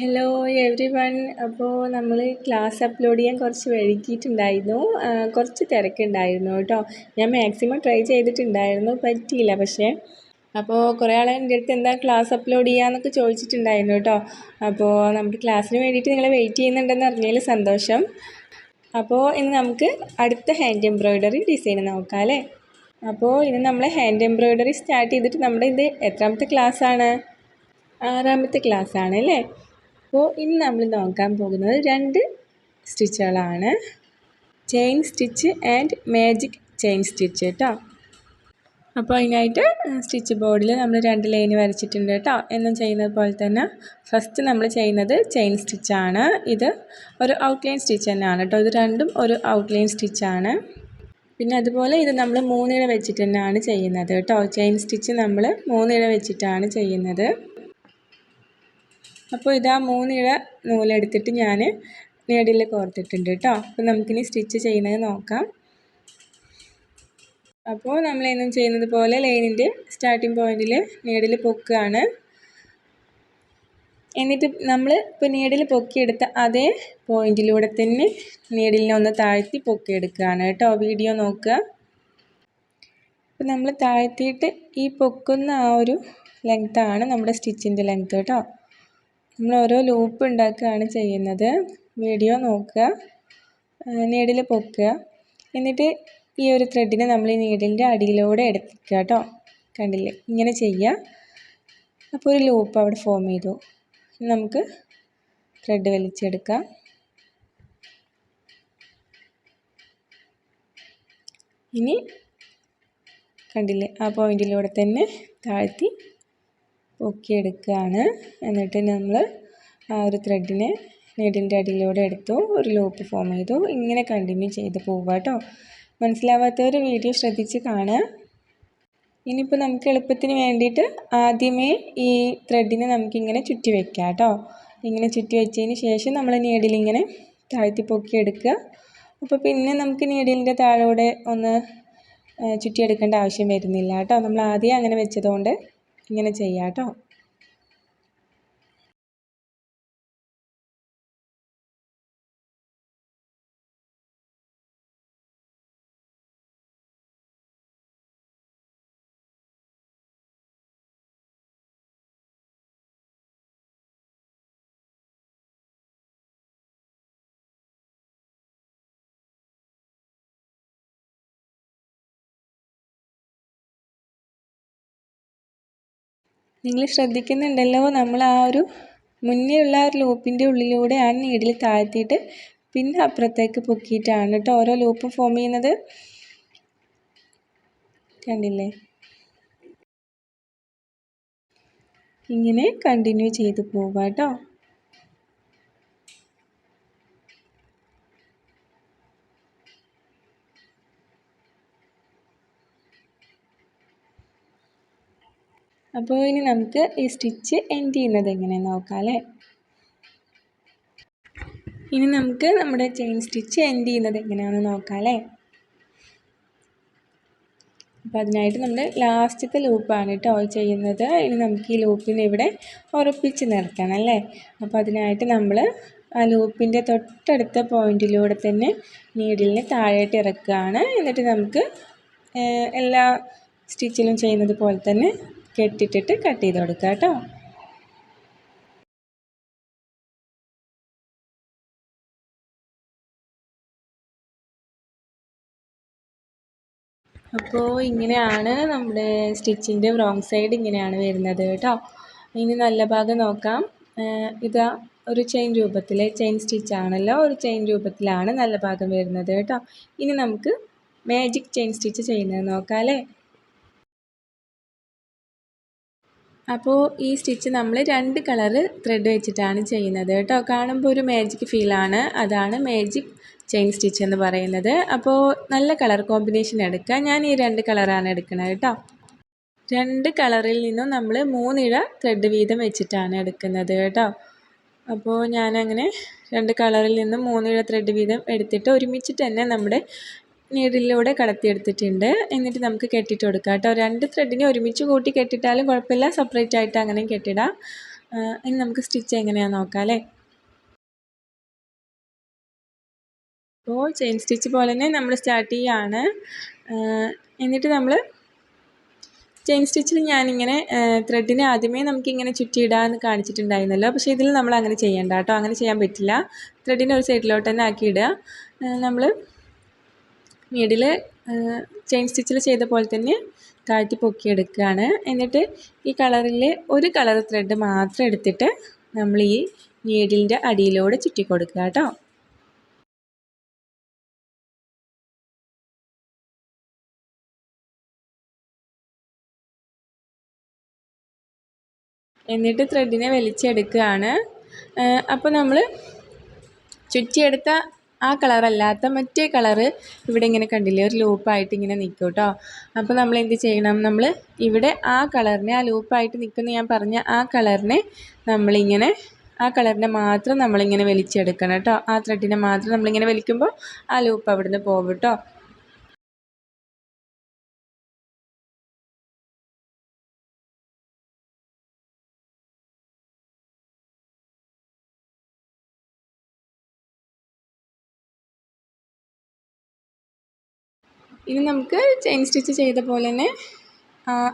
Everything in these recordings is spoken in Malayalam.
ഹലോ എവ്രി വൺ അപ്പോൾ നമ്മൾ ക്ലാസ് അപ്ലോഡ് ചെയ്യാൻ കുറച്ച് വൈകിയിട്ടുണ്ടായിരുന്നു. കുറച്ച് തിരക്കുണ്ടായിരുന്നു കേട്ടോ. ഞാൻ മാക്സിമം ട്രൈ ചെയ്തിട്ടുണ്ടായിരുന്നു. പറ്റിയില്ല പക്ഷേ. അപ്പോൾ കുറേ ആൾ എന്റെ അടുത്ത് എന്താ ക്ലാസ് അപ്ലോഡ് ചെയ്യാമെന്നൊക്കെ ചോദിച്ചിട്ടുണ്ടായിരുന്നു കേട്ടോ. അപ്പോൾ നമുക്ക് ക്ലാസ്സിന് വേണ്ടിയിട്ട് നിങ്ങൾ വെയിറ്റ് ചെയ്യുന്നുണ്ടെന്ന് അറിഞ്ഞതിൽ സന്തോഷം. അപ്പോൾ ഇന്ന് നമുക്ക് അടുത്ത ഹാൻഡ് എംബ്രോയ്ഡറി ഡിസൈൻ നോക്കാം അല്ലേ? അപ്പോൾ ഇന്ന് നമ്മൾ ഹാൻഡ് എംബ്രോയ്ഡറി സ്റ്റാർട്ട് ചെയ്തിട്ട് നമ്മുടെ ഇത് എത്രാമത്തെ ക്ലാസ്സാണ് ആറാമത്തെ ക്ലാസ്സാണ് അല്ലേ? അപ്പോൾ ഇന്ന് നമ്മൾ നോക്കാൻ പോകുന്നത് രണ്ട് സ്റ്റിച്ചുകളാണ്. Chain stitch and magic chain stitch കേട്ടോ അപ്പോൾ അതിനായിട്ട് സ്റ്റിച്ച് ബോർഡിൽ നമ്മൾ രണ്ട് ലൈൻ വരച്ചിട്ടുണ്ട് കേട്ടോ എന്നും ചെയ്യുന്നത് പോലെ തന്നെ ഫസ്റ്റ് നമ്മൾ ചെയ്യുന്നത് ചെയിൻ സ്റ്റിച്ചാണ് ഇത് ഒരു ഔട്ട്ലൈൻ സ്റ്റിച്ച് തന്നെയാണ് കേട്ടോ ഇത് രണ്ടും ഒരു ഔട്ട്ലൈൻ സ്റ്റിച്ചാണ് പിന്നെ അതുപോലെ ഇത് നമ്മൾ മൂന്നിഴ വെച്ചിട്ട് തന്നെയാണ് ചെയ്യുന്നത് കേട്ടോ ചെയിൻ സ്റ്റിച്ച് നമ്മൾ മൂന്നിഴ വെച്ചിട്ടാണ് ചെയ്യുന്നത്. അപ്പോൾ ഇതാ മൂന്നിഴ നൂലെടുത്തിട്ട് ഞാൻ നീഡിൽ കോർത്തിട്ടുണ്ട് കേട്ടോ അപ്പോൾ നമുക്കിനി സ്റ്റിച്ച് ചെയ്യുന്നത് നോക്കാം. അപ്പോൾ നമ്മൾ എന്നും ചെയ്യുന്നത് പോലെ ലൈനിന്റെ സ്റ്റാർട്ടിംഗ് പോയിന്റിൽ നീഡിൽ പൊക്കുകയാണ് എന്നിട്ട് നമ്മൾ ഇപ്പോൾ നീഡിൽ പൊക്കിയെടുത്ത അതേ പോയിന്റിലൂടെ തന്നെ നീഡിലിനെ ഒന്ന് താഴ്ത്തി പൊക്കിയെടുക്കുകയാണ് കേട്ടോ വീഡിയോ നോക്കുക. അപ്പോൾ നമ്മൾ താഴ്ത്തിയിട്ട് ഈ പൊക്കുന്ന ആ ഒരു ലെങ്ത്താണ് നമ്മുടെ സ്റ്റിച്ചിന്റെ ലെങ്ത് കേട്ടോ നമ്മൾ ഓരോ ലൂപ്പ് ഉണ്ടാക്കുകയാണ് ചെയ്യുന്നത്. വീഡിയോ നോക്കുക നീഡിൽ പൊക്കുക. എന്നിട്ട് ഈ ഒരു ത്രെഡിനെ നമ്മൾ ഈ നീഡിലിന്റെ അടിയിലൂടെ എടുക്കുക കേട്ടോ. കണ്ടില്ലേ? ഇങ്ങനെ ചെയ്യുക. അപ്പോൾ ഒരു ലൂപ്പ് അവിടെ ഫോം ചെയ്തു. നമുക്ക് ത്രെഡ് വലിച്ചെടുക്കാം. ഇനി കണ്ടില്ലേ? ആ പോയിന്റിലൂടെ തന്നെ താഴ്ത്തി പൊക്കിയെടുക്കുകയാണ് എന്നിട്ട് നമ്മൾ ആ ഒരു ത്രെഡിനെ നീഡിന്റെ അടിയിലൂടെ എടുത്തു ഒരു ലൂപ്പ് ഫോം ചെയ്തു. ഇങ്ങനെ കണ്ടിന്യൂ ചെയ്ത് പോവുക കേട്ടോ മനസ്സിലാവാത്തവർ വീഡിയോ ശ്രദ്ധിച്ച് കാണുക. ഇനിയിപ്പോൾ നമുക്ക് എളുപ്പത്തിന് വേണ്ടിയിട്ട് ആദ്യമേ ഈ ത്രെഡിനെ നമുക്കിങ്ങനെ ചുറ്റി വെക്കാം കേട്ടോ ഇങ്ങനെ ചുറ്റി വെച്ചതിന് ശേഷം നമ്മൾ നീഡിലിങ്ങനെ താഴ്ത്തി പൊക്കി എടുക്കുക. അപ്പോൾ പിന്നെ നമുക്ക് നീഡിലിന്റെ താഴോടെ ഒന്ന് ചുറ്റിയെടുക്കേണ്ട ആവശ്യം വരുന്നില്ല കേട്ടോ നമ്മൾ ആദ്യം അങ്ങനെ വെച്ചതുകൊണ്ട് ഇങ്ങനെ ചെയ്യാം കേട്ടോ നിങ്ങൾ ശ്രദ്ധിക്കുന്നുണ്ടല്ലോ നമ്മൾ ആ ഒരു മുന്നേ ഉള്ള ഒരു ലൂപ്പിന്റെ ഉള്ളിലൂടെയാണ് ആ നീഡിൽ താഴ്ത്തിയിട്ട് പിന്നെ അപ്പുറത്തേക്ക് പൊക്കിയിട്ടാണ് കേട്ടോ ഓരോ ലൂപ്പും ഫോം ചെയ്യുന്നത്. കണ്ടില്ലേ? ഇങ്ങനെ കണ്ടിന്യൂ ചെയ്ത് പോവുക കേട്ടോ. അപ്പോൾ ഇനി നമുക്ക് ഈ സ്റ്റിച്ച് എൻഡ് ചെയ്യുന്നത് എങ്ങനെയാണെന്ന് നോക്കാം അല്ലേ? ഇനി നമുക്ക് നമ്മുടെ ചെയിൻ സ്റ്റിച്ച് എൻഡ് ചെയ്യുന്നത് എങ്ങനെയാണെന്ന് നോക്കാം അല്ലേ? അപ്പോൾ അതിനായിട്ട് നമ്മൾ ലാസ്റ്റത്തെ ലൂപ്പാണ് കേട്ടോ ചെയ്യുന്നത്. ഇനി നമുക്ക് ഈ ലൂപ്പിനെ ഇവിടെ ഉറപ്പിച്ച് നിർത്തണം അല്ലേ? അപ്പോൾ അതിനായിട്ട് നമ്മൾ ആ ലൂപ്പിന്റെ തൊട്ടടുത്ത പോയിന്റിലൂടെ തന്നെ നീഡിലിനെ താഴേട്ട് ഇറക്കുകയാണ്. എന്നിട്ട് നമുക്ക് എല്ലാ സ്റ്റിച്ചിലും ചെയ്യുന്നത് പോലെ തന്നെ കെട്ടിട്ടിട്ട് കട്ട് ചെയ്ത് കൊടുക്കുക കേട്ടോ. അപ്പോൾ ഇങ്ങനെയാണ് നമ്മുടെ സ്റ്റിച്ചിന്റെ റോങ് സൈഡ് ഇങ്ങനെയാണ് വരുന്നത് കേട്ടോ. ഇനി നല്ല ഭാഗം നോക്കാം. ഇതാ ഒരു ചെയിൻ രൂപത്തിൽ ചെയിൻ സ്റ്റിച്ച് ആണല്ലോ ഒരു ചെയിൻ രൂപത്തിലാണ് നല്ല ഭാഗം വരുന്നത് കേട്ടോ. ഇനി നമുക്ക് മാജിക് ചെയിൻ സ്റ്റിച്ച് ചെയ്യുന്നത് നോക്കാം അല്ലേ? അപ്പോൾ ഈ സ്റ്റിച്ച് നമ്മൾ രണ്ട് കളറ് ത്രെഡ് വെച്ചിട്ടാണ് ചെയ്യുന്നത് കേട്ടോ. കാണുമ്പോൾ ഒരു മാജിക് ഫീലാണ് അതാണ് മാജിക് ചെയിൻ സ്റ്റിച്ച് എന്ന് പറയുന്നത്. അപ്പോൾ നല്ല കളർ കോമ്പിനേഷൻ എടുക്കുക ഞാൻ ഈ രണ്ട് കളറാണ് എടുക്കുന്നത് കേട്ടോ. രണ്ട് കളറിൽ നിന്നും നമ്മൾ മൂന്നിഴ ത്രെഡ് വീതം വെച്ചിട്ടാണ് എടുക്കുന്നത് കേട്ടോ. അപ്പോൾ ഞാനങ്ങനെ രണ്ട് കളറിൽ നിന്നും മൂന്നിഴ ത്രെഡ് വീതം എടുത്തിട്ട് ഒരുമിച്ചിട്ട് തന്നെ നമ്മുടെ നീഡിലൂടെ കടത്തിയെടുത്തിട്ടുണ്ട്. എന്നിട്ട് നമുക്ക് കെട്ടിയിട്ട് കൊടുക്കാം കേട്ടോ. രണ്ട് ത്രെഡിനെ ഒരുമിച്ച് കൂട്ടി കെട്ടിട്ടാലും കുഴപ്പമില്ല. സെപ്പറേറ്റ് ആയിട്ട് അങ്ങനെ കെട്ടിടാം. ഇനി നമുക്ക് സ്റ്റിച്ച് എങ്ങനെയാണെന്ന് നോക്കാം അല്ലേ? അപ്പോൾ ചെയിൻ സ്റ്റിച്ച് പോലെ തന്നെ നമ്മൾ സ്റ്റാർട്ട് ചെയ്യുകയാണ് എന്നിട്ട് നമ്മൾ ചെയിൻ സ്റ്റിച്ചിൽ ഞാനിങ്ങനെ ത്രെഡിനെ ആദ്യമേ നമുക്കിങ്ങനെ ചുറ്റിയിടാമെന്ന് കാണിച്ചിട്ടുണ്ടായിരുന്നല്ലോ. പക്ഷേ ഇതിൽ നമ്മൾ അങ്ങനെ ചെയ്യണ്ട കേട്ടോ. അങ്ങനെ ചെയ്യാൻ പറ്റില്ല. ത്രെഡിനെ ഒരു സൈഡിലോട്ട് തന്നെ ആക്കിയിടുക. നമ്മൾ മിഡിൽ ചെയിൻ സ്റ്റിച്ചിൽ ചെയ്ത പോലെ തന്നെ താഴ്ത്തി പൊക്കിയെടുക്കുകയാണ്. എന്നിട്ട് ഈ കളറിൽ ഒരു കളർ ത്രെഡ് മാത്രം എടുത്തിട്ട് നമ്മൾ ഈ നീഡിലിന്റെ അടിയിലൂടെ ചുറ്റി കൊടുക്കുക കേട്ടോ. എന്നിട്ട് ത്രെഡിനെ വലിച്ചെടുക്കുകയാണ്. അപ്പോൾ നമ്മൾ ചുറ്റിയെടുത്ത ആ കളറല്ലാത്ത മറ്റേ കളറ് ഇവിടെ ഇങ്ങനെ കണ്ടില്ലേ? ഒരു ലൂപ്പായിട്ട് ഇങ്ങനെ നിൽക്കും കേട്ടോ അപ്പോൾ നമ്മൾ എന്ത് ചെയ്യണം? നമ്മൾ ഇവിടെ ആ കളറിനെ ആ ലൂപ്പായിട്ട് നിൽക്കുന്ന ഞാൻ പറഞ്ഞ ആ കളറിനെ നമ്മളിങ്ങനെ ആ കളറിനെ മാത്രം നമ്മളിങ്ങനെ വലിച്ചെടുക്കണം കേട്ടോ ആ ത്രെഡിനെ മാത്രം നമ്മളിങ്ങനെ വലിക്കുമ്പോൾ ആ ലൂപ്പ് അവിടുന്ന് പോകും കേട്ടോ ഇനി നമുക്ക് ചെയിൻ സ്റ്റിച്ച് ചെയ്ത പോലെ തന്നെ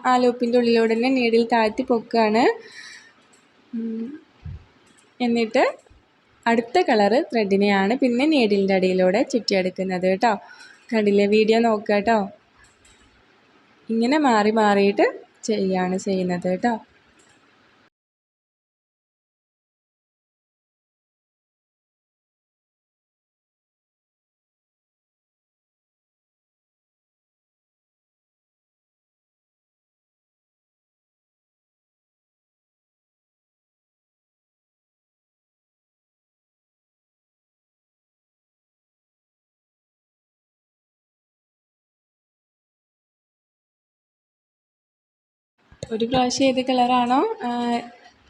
ആ ലൂപ്പിന്റെ ഉള്ളിലൂടെ തന്നെ നീഡിൽ താഴ്ത്തി പൊക്കുകയാണ്. എന്നിട്ട് അടുത്ത കളറ് ത്രെഡിനെയാണ് പിന്നെ നീഡിലിന്റെ അടിയിലൂടെ ചുറ്റിയെടുക്കുന്നത് കേട്ടോ. കണ്ടില്ലേ? വീഡിയോ നോക്കുക കേട്ടോ. ഇങ്ങനെ മാറി മാറിയിട്ട് ചെയ്യാണ് ചെയ്യുന്നത് കേട്ടോ. ഒരു പ്രാവശ്യം ഏത് കളറാണോ?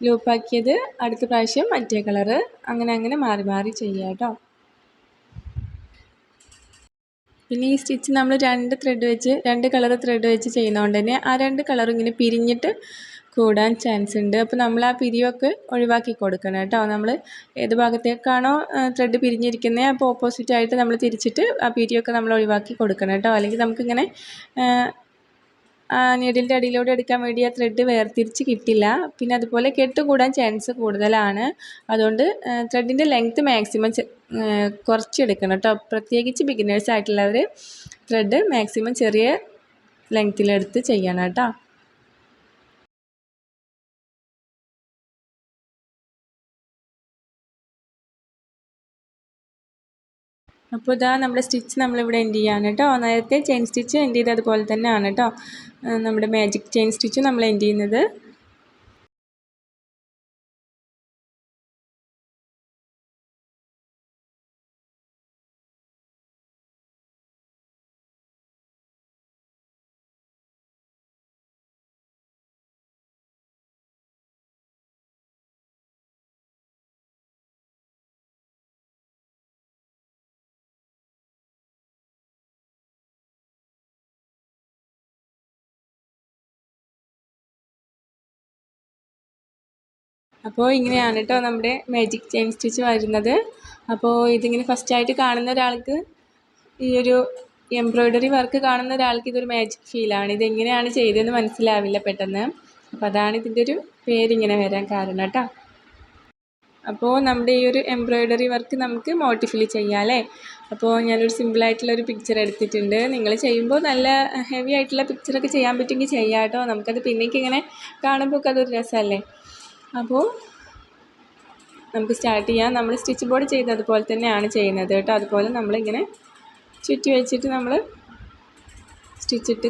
ലൂപ്പാക്കിയത് അടുത്ത പ്രാവശ്യം മറ്റേ കളറ്. അങ്ങനെ അങ്ങനെ മാറി മാറി ചെയ്യുക കേട്ടോ. പിന്നെ ഈ സ്റ്റിച്ച് നമ്മൾ രണ്ട് ത്രെഡ് വെച്ച് രണ്ട് കളർ ത്രെഡ് വെച്ച് ചെയ്യുന്നതുകൊണ്ട് തന്നെ ആ രണ്ട് കളറും ഇങ്ങനെ പിരിഞ്ഞിട്ട് കൂടാൻ ചാൻസ് ഉണ്ട്. അപ്പോൾ നമ്മൾ ആ പിരിവൊക്കെ ഒഴിവാക്കി കൊടുക്കണം കേട്ടോ. നമ്മൾ ഏത് ഭാഗത്തേക്കാണോ ത്രെഡ് പിരിഞ്ഞിരിക്കുന്നത് അപ്പോൾ ഓപ്പോസിറ്റായിട്ട് നമ്മൾ തിരിച്ചിട്ട് ആ പിരിയൊക്കെ നമ്മൾ ഒഴിവാക്കി കൊടുക്കണം കേട്ടോ. അല്ലെങ്കിൽ നമുക്കിങ്ങനെ നീഡിലിന്റെ അടിയിലൂടെ എടുക്കാൻ വേണ്ടി ആ ത്രെഡ് വേർതിരിച്ച് കിട്ടില്ല. പിന്നെ അതുപോലെ കെട്ട് കൂടാൻ ചാൻസ് കൂടുതലാണ്. അതുകൊണ്ട് ത്രെഡിന്റെ ലെങ്ത്ത് മാക്സിമം കുറച്ചെടുക്കണം കേട്ടോ പ്രത്യേകിച്ച് ബിഗിനേഴ്സ് ആയിട്ടുള്ളവർ ത്രെഡ് മാക്സിമം ചെറിയ ലെങ്ത്തിലെടുത്ത് ചെയ്യണം കേട്ടോ അപ്പോൾ ഇതാ നമ്മുടെ സ്റ്റിച്ച് നമ്മളിവിടെ എൻഡ് ചെയ്യാണ് കേട്ടോ? നേരത്തെ ചെയിൻ സ്റ്റിച്ച് എൻഡ് ചെയ്ത് അതുപോലെ തന്നെയാണ് കേട്ടോ. നമ്മുടെ മാജിക് ചെയിൻ സ്റ്റിച്ച് നമ്മൾ എൻഡ് ചെയ്യുന്നത്? അപ്പോൾ ഇങ്ങനെയാണ് കേട്ടോ നമ്മുടെ മാജിക് ചെയിൻ സ്റ്റിച്ച് വരുന്നത്. അപ്പോൾ ഇതിങ്ങനെ ഫസ്റ്റായിട്ട് കാണുന്ന ഒരാൾക്ക് ഈ ഒരു എംബ്രോയ്ഡറി വർക്ക് കാണുന്ന ഒരാൾക്ക് ഇതൊരു മാജിക് ഫീലാണ് ഇതെങ്ങനെയാണ് ചെയ്തതെന്ന് മനസ്സിലാവില്ല പെട്ടെന്ന്. അപ്പോൾ അതാണ് ഇതിന്റെ ഒരു പേരിങ്ങനെ വരാൻ കാരണം കേട്ടോ. അപ്പോൾ നമ്മുടെ ഈ ഒരു എംബ്രോയ്ഡറി വർക്ക് നമുക്ക് മോട്ടിഫിൽ ചെയ്യാം അല്ലേ? അപ്പോൾ ഞാനൊരു സിമ്പിളായിട്ടുള്ള ഒരു പിക്ചർ എടുത്തിട്ടുണ്ട്. നിങ്ങൾ ചെയ്യുമ്പോൾ നല്ല ഹെവി ആയിട്ടുള്ള പിക്ചറൊക്കെ ചെയ്യാൻ പറ്റുമെങ്കിൽ ചെയ്യാം കേട്ടോ. നമുക്കത് പിന്നേക്ക് ഇങ്ങനെ കാണുമ്പോൾ ഒക്കെ അതൊരു രസമല്ലേ? അപ്പോൾ നമുക്ക് സ്റ്റാർട്ട് ചെയ്യാം. നമ്മൾ സ്റ്റിച്ച് ബോർഡ് ചെയ്തതുപോലെ തന്നെയാണ് ചെയ്യുന്നത് കേട്ടോ. അതുപോലെ നമ്മളിങ്ങനെ ചുറ്റി വെച്ചിട്ട് നമ്മൾ സ്റ്റിച്ചിട്ട്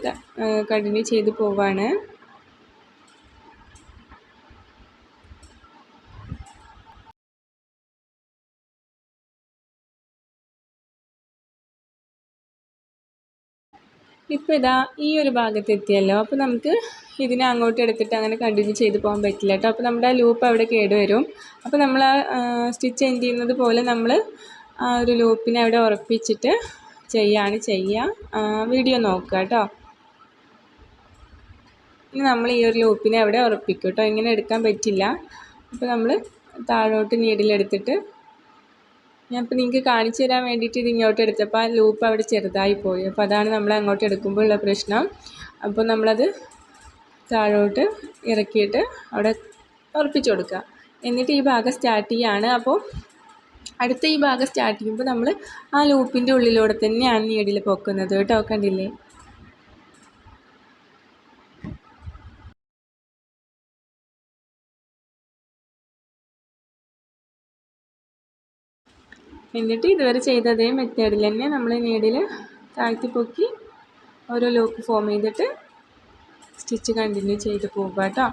കണ്ടിന്യൂ ചെയ്ത് പോവാണ്. ഇപ്പോൾ ഇതാ ഈ ഒരു ഭാഗത്ത് എത്തിയല്ലോ അപ്പോൾ നമുക്ക് ഇതിനെ അങ്ങോട്ട് എടുത്തിട്ട് അങ്ങനെ കണ്ടിന്യൂ ചെയ്ത് പോകാൻ പറ്റില്ല കേട്ടോ അപ്പോൾ നമ്മുടെ ആ ലൂപ്പ് അവിടെ കേടുവരും. അപ്പോൾ നമ്മൾ ആ സ്റ്റിച്ച് എൻഡ് ചെയ്യുന്നത് പോലെ നമ്മൾ ആ ഒരു ലൂപ്പിനെ അവിടെ ഉറപ്പിച്ചിട്ട് ചെയ്യാണ് ചെയ്യുക വീഡിയോ നോക്കുക കേട്ടോ ഇനി നമ്മൾ ഈ ഒരു ലൂപ്പിനെ അവിടെ ഉറപ്പിക്കും കേട്ടോ ഇങ്ങനെ എടുക്കാൻ പറ്റില്ല. അപ്പോൾ നമ്മൾ താഴോട്ട് നീഡിലെടുത്തിട്ട് ഞാനിപ്പോൾ നിങ്ങൾക്ക് കാണിച്ചു തരാൻ വേണ്ടിയിട്ട് ഇത് ഇങ്ങോട്ട് എടുത്തപ്പോൾ ആ ലൂപ്പ് അവിടെ ചെറുതായി പോയി. അപ്പോൾ അതാണ് നമ്മൾ അങ്ങോട്ട് എടുക്കുമ്പോൾ ഉള്ള പ്രശ്നം. അപ്പോൾ നമ്മളത് താഴോട്ട് ഇറക്കിയിട്ട് അവിടെ ഉറപ്പിച്ചു കൊടുക്കുക. എന്നിട്ട് ഈ ഭാഗം സ്റ്റാർട്ട് ചെയ്യുകയാണ് അപ്പോൾ അടുത്ത ഈ ഭാഗം സ്റ്റാർട്ട് ചെയ്യുമ്പോൾ നമ്മൾ ആ ലൂപ്പിന്റെ ഉള്ളിലൂടെ തന്നെയാണ് നീഡിൽ പൊക്കുന്നത്. കേട്ടോ കണ്ടില്ലേ? എന്നിട്ട് ഇതുവരെ ചെയ്ത അതേ മെത്തേഡിൽ തന്നെ നമ്മൾ നീഡിൽ താഴ്ത്തി പൊക്കി ഓരോ ലൂപ്പ് ഫോം ചെയ്തിട്ട് സ്റ്റിച്ച് കണ്ടിന്യൂ ചെയ്ത് പോകുക കേട്ടോ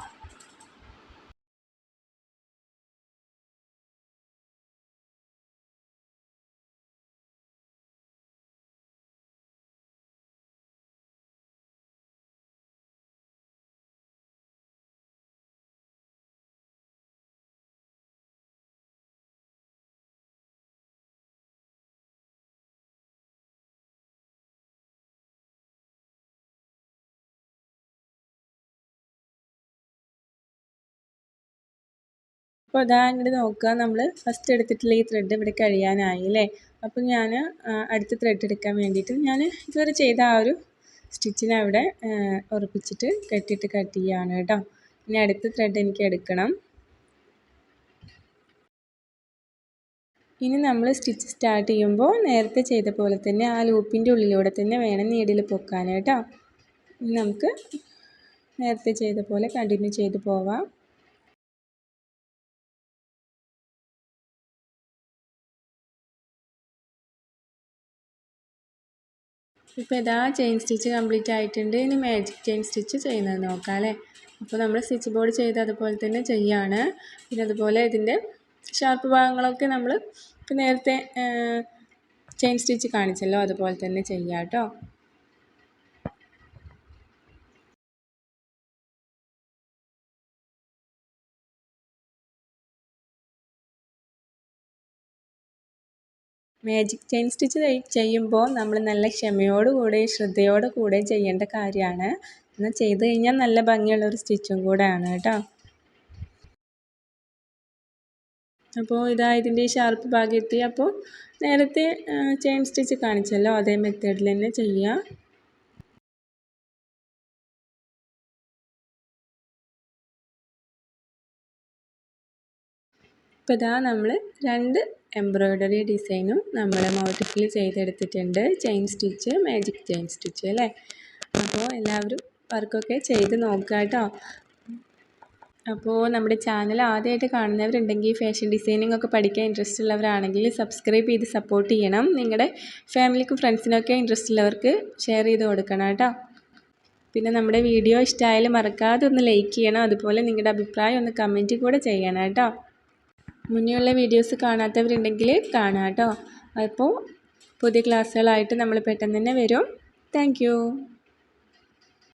അപ്പോൾ അതാ ഇങ്ങോട്ട് നോക്കുക നമ്മൾ ഫസ്റ്റ് എടുത്തിട്ടുള്ള ഈ ത്രെഡ് ഇവിടെ കഴിയാനായി അല്ലേ അപ്പോൾ ഞാൻ അടുത്ത ത്രെഡ് എടുക്കാൻ വേണ്ടിയിട്ട് ഞാൻ ഇതുവരെ ചെയ്ത ആ ഒരു സ്റ്റിച്ചിനെ അവിടെ ഉറപ്പിച്ചിട്ട് കെട്ടിയിട്ട് കട്ട് ചെയ്യുകയാണ് കേട്ടോ. ഇനി അടുത്ത ത്രെഡ് എനിക്ക് എടുക്കണം. ഇനി നമ്മൾ സ്റ്റിച്ച് സ്റ്റാർട്ട് ചെയ്യുമ്പോൾ നേരത്തെ ചെയ്ത പോലെ തന്നെ ആ ലൂപ്പിന്റെ ഉള്ളിലൂടെ തന്നെ വേണം നീഡിൽ പൊക്കാൻ കേട്ടോ. ഇനി നമുക്ക് നേരത്തെ ചെയ്ത പോലെ കണ്ടിന്യൂ ചെയ്ത് പോവാം. ഇപ്പോൾ ഇതാ ചെയിൻ സ്റ്റിച്ച് കംപ്ലീറ്റ് ആയിട്ടുണ്ട്. ഇനി മാജിക് ചെയിൻ സ്റ്റിച്ച് ചെയ്യുന്നത് നോക്കാം അല്ലേ? അപ്പോൾ നമ്മൾ സ്റ്റിച്ച് ബോർഡ് ചെയ്ത് അതുപോലെ തന്നെ ചെയ്യാണ്. പിന്നെ അതുപോലെ ഇതിന്റെ ഷാർപ്പ് ഭാഗങ്ങളൊക്കെ നമ്മൾ ഇപ്പോൾ നേരത്തെ ചെയിൻ സ്റ്റിച്ച് കാണിച്ചല്ലോ. അതുപോലെ തന്നെ ചെയ്യാം കേട്ടോ. മാജിക് ചെയിൻ സ്റ്റിച്ച് ചെയ്യുമ്പോൾ നമ്മൾ നല്ല ക്ഷമയോടുകൂടി ശ്രദ്ധയോടു കൂടെ ചെയ്യേണ്ട കാര്യമാണ്. എന്നാൽ ചെയ്ത് കഴിഞ്ഞാൽ നല്ല ഭംഗിയുള്ളൊരു സ്റ്റിച്ചും കൂടെയാണ് കേട്ടോ. അപ്പോൾ ഇതാ ഇതിന്റെ ഷാർപ്പ് ഭാഗം എത്തി. അപ്പോൾ നേരത്തെ ചെയിൻ സ്റ്റിച്ച് കാണിച്ചല്ലോ. അതേ മെത്തേഡിൽ തന്നെ ചെയ്യുക ഇപ്പോൾ ഇതാ നമ്മൾ രണ്ട് എംബ്രോയ്ഡറി ഡിസൈനും നമ്മൾ മോട്ടിഫിൽ ചെയ്തെടുത്തിട്ടുണ്ട്. Chain stitch magic chain stitch അല്ലേ? അപ്പോൾ എല്ലാവരും വർക്കൊക്കെ ചെയ്ത് നോക്കുക കേട്ടോ. അപ്പോൾ നമ്മുടെ ചാനൽ ആദ്യമായിട്ട് കാണുന്നവരുണ്ടെങ്കിൽ ഫാഷൻ ഡിസൈനിങ് ഒക്കെ പഠിക്കാൻ ഇൻട്രസ്റ്റ് ഉള്ളവരാണെങ്കിൽ സബ്സ്ക്രൈബ് ചെയ്ത് സപ്പോർട്ട് ചെയ്യണം. നിങ്ങളുടെ ഫാമിലിക്കും ഫ്രണ്ട്സിനൊക്കെ ഇൻട്രസ്റ്റ് ഉള്ളവർക്ക് ഷെയർ ചെയ്ത് കൊടുക്കണം കേട്ടോ. പിന്നെ നമ്മുടെ വീഡിയോ ഇഷ്ടമായാലും മറക്കാതെ ഒന്ന് ലൈക്ക് ചെയ്യണം. അതുപോലെ നിങ്ങളുടെ അഭിപ്രായം ഒന്ന് കമന്റ് കൂടെ ചെയ്യണം കേട്ടോ. മുന്നേയുള്ള വീഡിയോസ് കാണാത്തവരുണ്ടെങ്കിൽ കാണാം കേട്ടോ അപ്പോൾ പുതിയ ക്ലാസ്സുകളായിട്ട് നമ്മൾ പെട്ടെന്ന് തന്നെ വരും. താങ്ക്